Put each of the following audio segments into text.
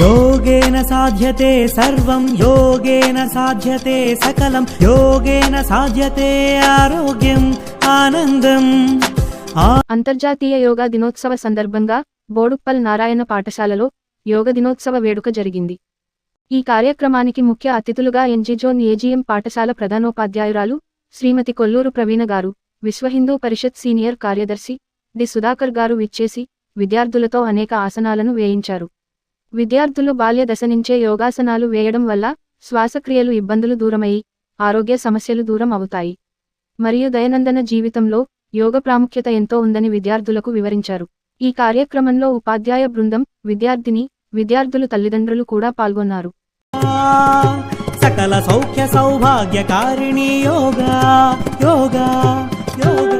యోగేన సాధ్యతే సర్వం యోగేన సాధ్యతే సకలం యోగేన సాధ్యతే ఆరోగ్యం ఆనందం. అంతర్జాతీయ యోగా దినోత్సవ సందర్భంగా బోడుప్పల్ నారాయణ పాఠశాలలో యోగ దినోత్సవ వేడుక జరిగింది. ఈ కార్యక్రమానికి ముఖ్య అతిథులుగా ఎన్జిజోన్ ఏజీఎం పాఠశాల ప్రధానోపాధ్యాయురాలు శ్రీమతి కొల్లూరు ప్రవీణ గారు విశ్వ హిందూ పరిషత్ సీనియర్ కార్యదర్శి డి సుధాకర్ గారు విచ్చేసి విద్యార్థులతో అనేక ఆసనాలను వేయించారు. విద్యార్థులు బాల్య దశ నుంచే యోగాసనాలు వేయడం వల్ల శ్వాసక్రియలు ఇబ్బందులు దూరమై ఆరోగ్య సమస్యలు దూరం అవుతాయి. మరియు దైనందిన జీవితంలో యోగ ప్రాముఖ్యత ఎంతో ఉందని విద్యార్థులకు వివరించారు. ఈ కార్యక్రమంలో ఉపాధ్యాయ బృందం విద్యార్థిని విద్యార్థులు తల్లిదండ్రులు కూడా పాల్గొన్నారు. సకల సౌఖ్య సౌభాగ్యకారిణి యోగా యోగా యోగ.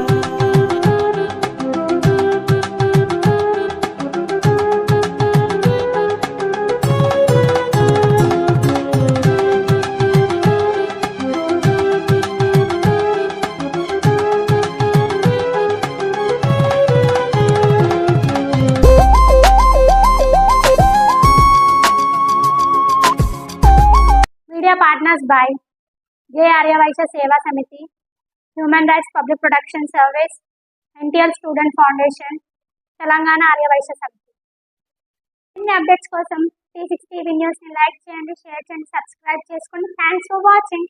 India media partners by J Aryavysya Seva Samithi human rights public protection service NTL student foundation Telangana Aryavysya Samithi ఇన్ని అప్డేట్స్ కోసం టీ సిక్స్ టీవీ న్యూస్ని లైక్ చేయండి షేర్ చేయండి సబ్స్క్రైబ్ చేసుకోండి థ్యాంక్స్ ఫర్ వాచింగ్